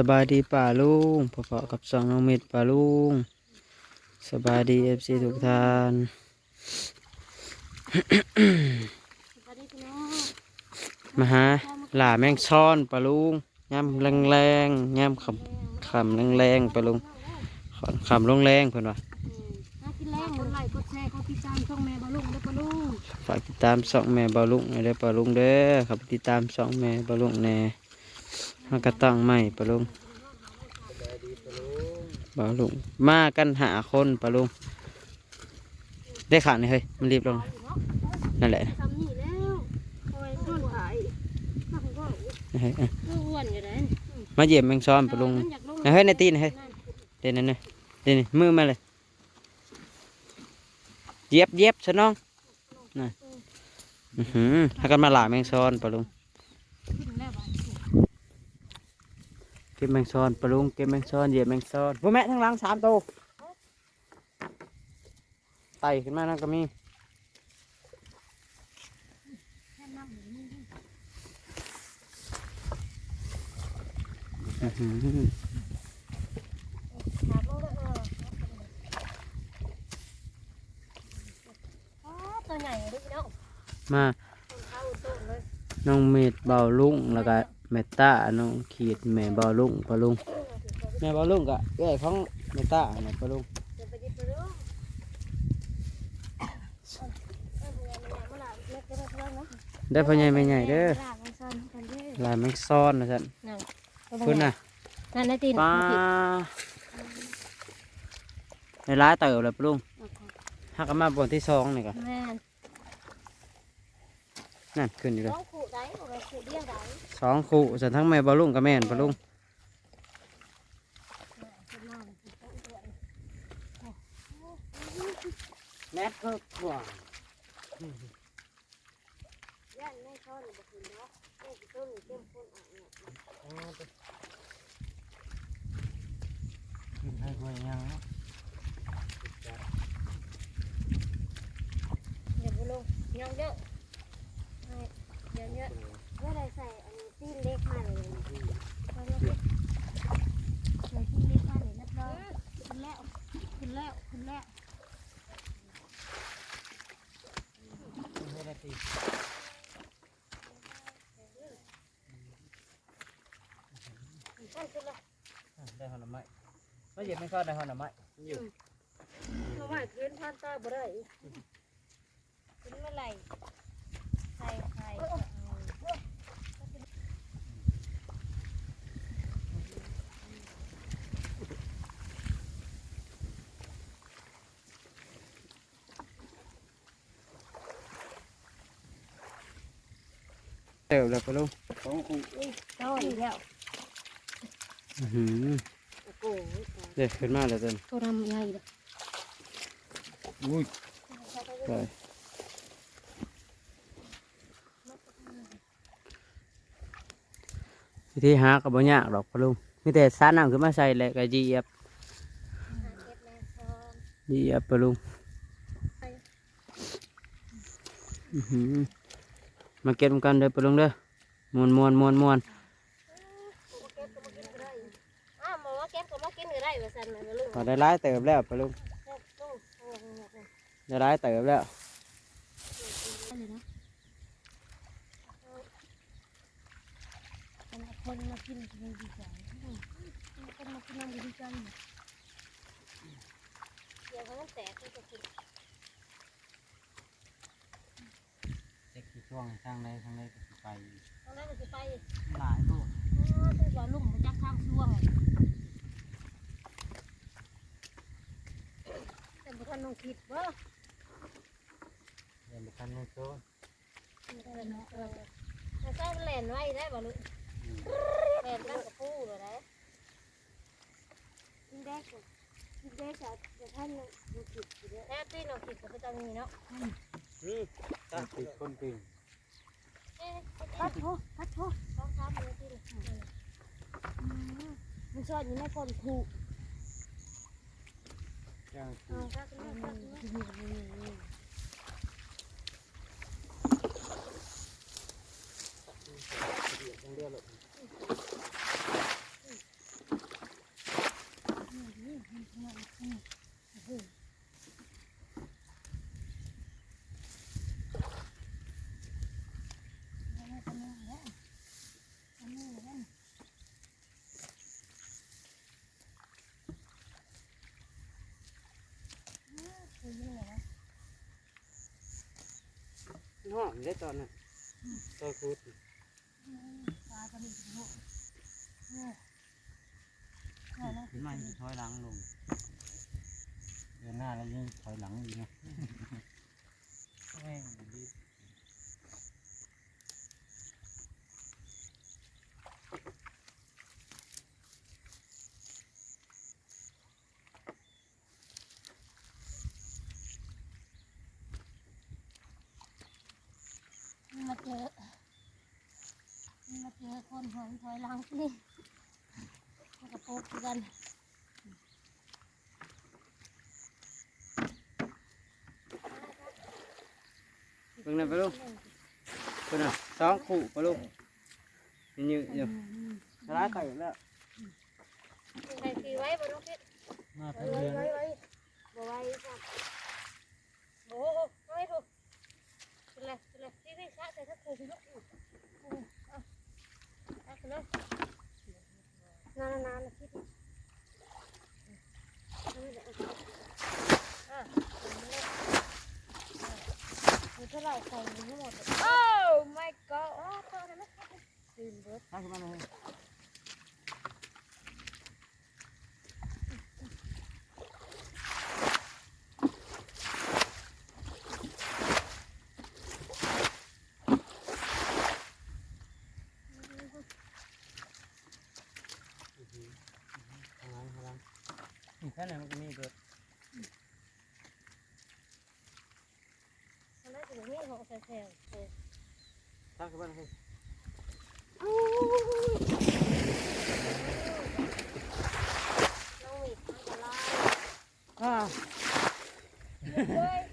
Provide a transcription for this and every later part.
สบายดีป่าลุงพอๆกับสองน้องเม็ดป่าลุงสบายดีเอฟซีทุกท่านสวัสดีพี่น้องมาหาหล่าแมงซ่อนป่าลุงย่ำแรงๆย่ำขำขำแรงๆป่าลุงขอนขำลงแรงเพิ่นว่าน่ากินแรงกดไลค์กดแชร์กดติดตามช่องแม่บอลลุงเด้อปะลุงฝากติดตามสองแม่ป่าลุงให้เด้ป่าลุงเด้อเขับติดตามสองแม่ป่าลุงแน่ มากระตั้งใหม่ป่าลุงป่าลุงมากันหาคนป่าลุงได้ขาดนี่เฮ้ยมันรีบลงนั่นแหละทำนี่แล้วคอยนอนขายถ้าผมก็เยอะอ้วนอยู่ไหนมาเยียบแมงซ้อนป่าลุงเฮ้ยในตีนเฮ้ยเด่นนั่นเลยเด่นมือมาเลยเย็บเย็บซะน้องน่ะอือหือถ้ากันมาหลาแมงซ้อนปะลุง ขึ้นแล้วบ้าน เก็บแมงซ้อนปะลุงเก็บแมงซ้อนเหยียบแมงซ้อนพวกแม่ทั้งหลังสามตัวไต่ขึ้นมานั่นก็มีอื้อหือถามโลกเอออ๋อตัวใหญ่เลยพี่น้องมาคนเข้าต้นเลยน้องเม็ดเบาลุงแล้วก็ แม่ต้าน้องขีดแม่เบาลุงปะลุงแม่เบาลุงก็เอ้ยของแม่ต้าเนี่ยปะลุงเดี๋ยวไปดิบไปดูเออเออมันใหญ่มันใหญ่เล็กก็ได้เท่านั้นเนาะได้พ่อใหญ่แม่ใหญ่เด้อลากมันซ่อนกันเด้อลายแมงซ้อนนะท่านนั่นคุณน่ะนั่นได้ตีนปลาในร้ายเติบเลยปะลุงหักกันมาบนที่สองนี่ก็แม่นนั่นขึ้นอยู่เลย ต้องขู่ได้เอาไปขู่เดียวได้ สองคู่ส่วนทั้งแม่บอลุงกับแม่นปะลุง ขึ้นมาเลยขึ้นต้นด้วย แม่ก็กว่า ย่านไม่เข้าหรือบ่ขึ้นเนาะแม่สิต้นเข้มข้นอ่ะเนี่ย กินให้คุยยัง เดี๋ยวบ่ลงยังเยอะให้ เดี๋ยวเยอะว่าได้ใส่อันนี้ตีนเล็กมาเลยเอาละใส่ตีนเล็กมาเลยเรียบร้อยขึ้นแล้วขึ้นแล้วขึ้นแล้วได้หอนไม้ไม่เหยียบแมงซ้อนได้หอนไม้อยู่เพราะว่าขึ้นผ่านตาบ่ได้ขึ้นเมื่อไหร่ใส่ไข่ เอาเติบเลยปะลุงเอาอีกแล้วอื้อหือโอ้โหเด็กขึ้นมาแล้วจนตัวดำใหญ่เลยอุ้ยไปวิธีหากับบ่ยากดอกปะลุงมีแต่สาน้ำขึ้นมาใส่แล้วก็เหยียบเก็บแมงซอนเหยียบปะลุงอื้อหือ มาเก็บกันเด้อปะลุงเด้อมวนมวนมวนมวนเก็บก็มากินก็ได้อ้าวหมอว่าเก็บก็มากินก็ได้ว่าซั่นน่ะลูกพอได้ร้ายเติบแล้วปะลุงเก็บตู้เอาไว้เนี่ยเลยได้ร้ายเติบแล้วเลยนะเอาคนมากินก็ไม่ดีใจคนมากินน้ำก็ดีใจเดี๋ยวเขาต้องแตกเขาจะกิน ช่วงทางใดทางใดก็ไปตอนแรกก็จะไปหลายลูกตัวว่าลุ่มมาจากข้างช่วงแต่บุท่านน้องคิดว่าเดินไปคันนู้นโซนแต่ใส่แหลนไว้ได้บ่ลูกแหลนนั่งกับปูเลยนะกินได้ก่อนกินได้จากจะท่านน้องคิดอยู่เด้อแท้ตีน้องคิดก็ไปตรงนี้เนาะนี่ตั้งติดคนปิง พัดโถพัดโถสองสามมือที่มันชอบอยู่ในก้นถูจ้างเอาพักนี่พักนี่ต้องเรียกเลย ห้องได้ตอนนั้นตอนคุดปลาตัวนี้ถึงหกโอ้โหนะขึ้นมาถอยหลังลง เดินหน้าแล้วยิ่งถอยหลังอีกนะแม่งดี มาเจอมาเจอคน หอนถอยหลังนี่กระโปงกันเบิ่งนั่นไปลูกเพิ่นน่ะสองคู่ไปลูกยืนอยู่ร้ายไก่แล้วใครตีไว้บนลูกพิษมาไว้เพื่อนไว้ไว้บ่ไว้ค่ะโอ้โหไว้ถูกเป็นไรเป็นไรที่พี่ชะใส่ทักคู่พี่ลูกเอาเอาขึ้นเลยนานนานๆคิดอะมีเท่าไหร่ใส่ทั้งหมดโอ้ my god โอ้ตัวนั้นไม่ตื่นเบิด ตั้งขึ้นมาเลย อีกแค่ไหนมันก็มีเบิดอันนั้นคือมีของแซวๆเออตั้งขึ้นมาเลยน้องหวีดมันจะลายอ่าเลย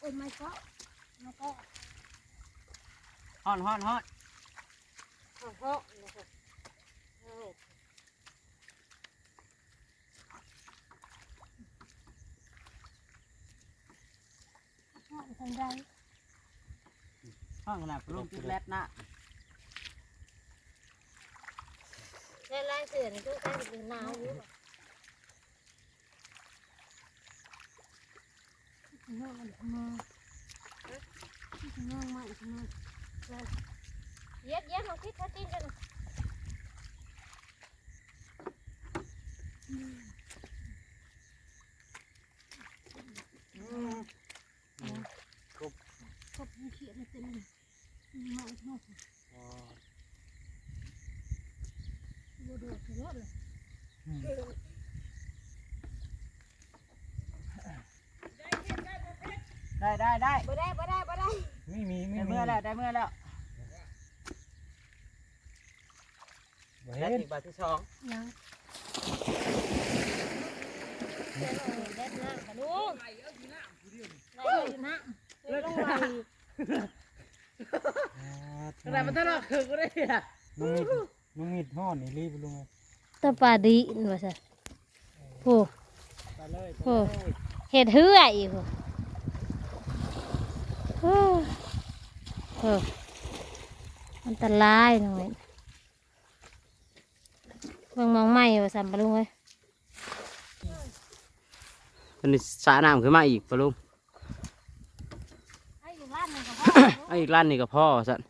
โอ้ยไม่ก็ไม่ก็ฮ้อนฮ้อนฮ้อนโอ้โหนะครับโอ้ยทำไรฮ้อนขนาดลูกจุดแรดนะเล่นไล่เสือนี่ทุกท่านคือหนาวอยู่น้องมันมาน้องมันมาเย็ ดเย็ดลองคิดทัดจิ้นกันครบเขียนเต็มเลยมาอีกหน่อยบูดูถึงรถเลย ได้ได้ได้ บ่ได้บ่ได้บ่ได้ ไม่ มีไม่ได้มีเมื่อแล้วได้เมื่อแล้วบ่แรเห็ดนอีกบาทที่สองยังเดี๋ยวเราเด็ดน้ำกันลูกไหลอยู่น้ำเลยลงไหลขนาดมันทะเลาะคือก็ได้อะลุงมิดลุงมิดห่อนนี่รีบลุงเลยตะปาดีนว่าซะโอ้ไปเลยโหเห็ดเหื่อยอีกโอ้ โหอันตรายหน่อยเบิ่งมองไม่ว่าสัมปะลุงเอ้ยมันนี่สระน้ำขึ้นมาอีกปะลุงไอ้อยู่ร้านนึงก็พอเอาอีกร้านนี่ก็พ่อสัน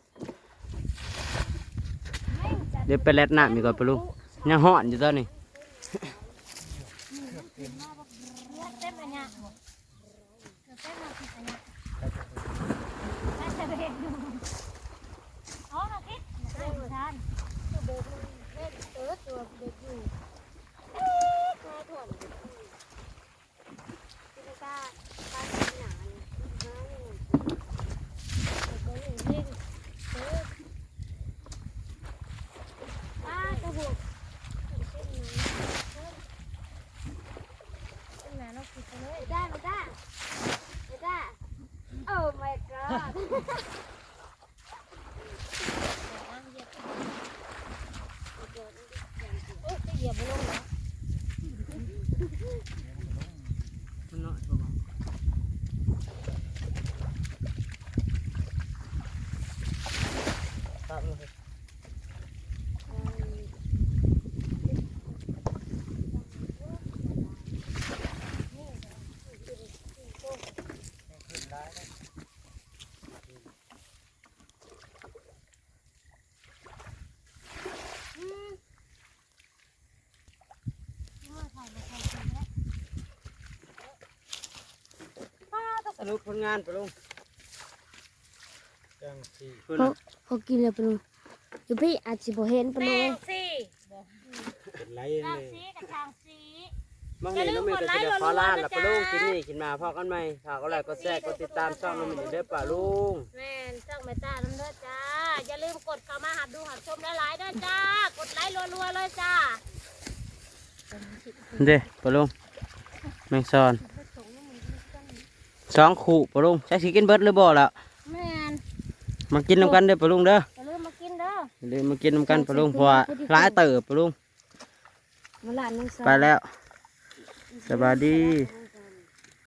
เดี๋ยวไปแรดน้ำอีกก่อนปะลุงยังห่อนอยู่ตอนนี้ Ha ha ha! รุปผลงานปะลุงจังสีคุณเขาเขากินแล้วปะลุงอยู่พี่อาจสิบ่เห็นปะลุงสีเป็นไรช่างเลยสีกับช่างสีบางทีน้องมีก็จะได้ขอลานละปะลุงกินนี่กินมาพอกันไหมฝากก็ไลค์ก็แชร์ก็ติดตามช่องน้องมีเด้อปะลุง แม่นช่างแม่ตาน้ำเด้อจ้า อย่าลืมกดเข้ามาหับดูหับชมหลายๆเด้อจ้า กดไลค์รัวๆเลยจ้า เด้ปะลุงแมงซอน สองขู่ปะลุงใช้สิกินเบิดหรือบ่ล่ะแม่นมากินน้ำกันเด้อปะลุงเด้ออย่าลืมมากินเด้ออย่าลืมมากินน้ำกันปะลุงเพราะว่าหลายเติบปะลุงมาหลานนึงไปแล้วสบายดีอื